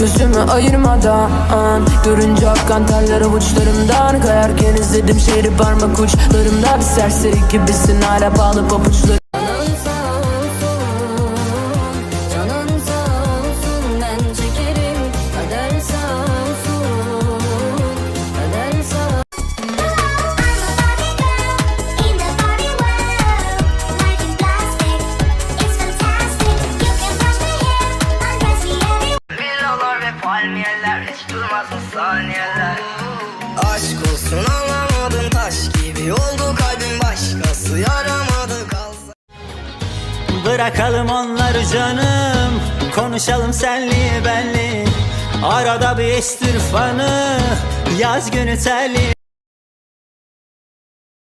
gözümü ayırmadan Görünce akkan terler avuçlarımdan Kayarken izledim şehri parmak uçlarımda Bir serseri gibisin hala bağlı papuçlarım palmiyeler hiç durmasın saniyeler. Aşk olsun anlamadım taş gibi oldu kalbim. Başkası yaramadı kalsa Bırakalım onları canım Konuşalım senli benli. Arada bir estir fanı Yaz günü terli